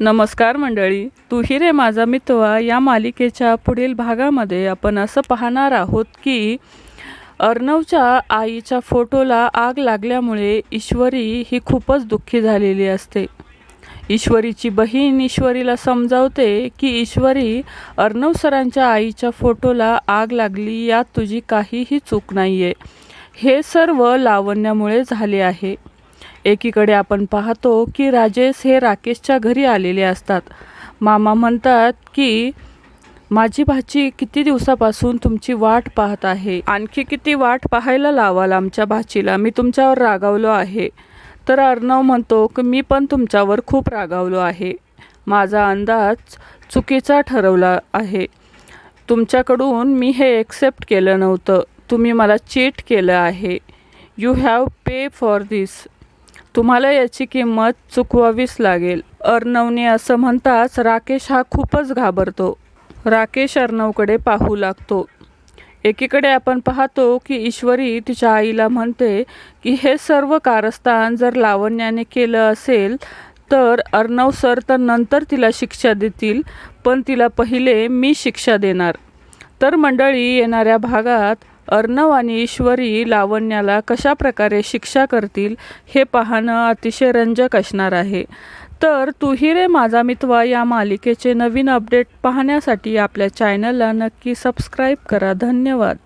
नमस्कार मंडळी तू ही रे माझा मित्र या मालिकेच्या पुढील भागामध्ये आपण असं पाहणार आहोत की अर्णवच्या आईच्या फोटोला आग लागल्यामुळे ईश्वरी ही खूपच दुःखी झालेली असते. ईश्वरीची बहीण ईश्वरीला समजावते की ईश्वरी अर्णव सरांच्या आईच्या फोटोला आग लागली यात तुझी काहीही चूक नाही आहे हे सर्व लावण्यामुळे झाले आहे. एकीकडे आपण पाहतो की राजेश हे राकेशच्या घरी आलेले असतात. मामा म्हणतात की माझी भाची किती दिवसापासून तुमची वाट पाहत आहे? आणखी किती वाट पाहायला लावाल आमच्या भाचीला? मी तुमच्यावर रागावलो आहे. तर अर्णव म्हणतो की मी पण तुमच्यावर खूप रागावलो आहे. माझा अंदाज चुकीचा ठरवला आहे. तुमच्याकडून मी हे एक्सेप्ट केलं नव्हतं. तुम्ही मला चीट केलं आहे. You have pay for this तुम्हाला याची किंमत चुकवावीच लागेल. अर्णवने असं म्हणताच राकेश हा खूपच घाबरतो. राकेश अर्णवकडे पाहू लागतो. एकीकडे आपण पाहतो की ईश्वरी तिच्या आईला म्हणते की हे सर्व कारस्थान जर लावण्याने केलं असेल तर अर्णव सर तर नंतर तिला शिक्षा देतील पण तिला पहिले मी शिक्षा देणार. तर मंडळी येणाऱ्या भागात अर्णव आणि ईश्वरी लावण्याला कशा प्रकारे शिक्षा करतील हे पाहणं अतिशय रंजक असणार आहे. तर तुही रे माझा मित्र या मालिकेचे नवीन अपडेट पाहण्यासाठी आपल्या चॅनलला नक्की सबस्क्राईब करा. धन्यवाद.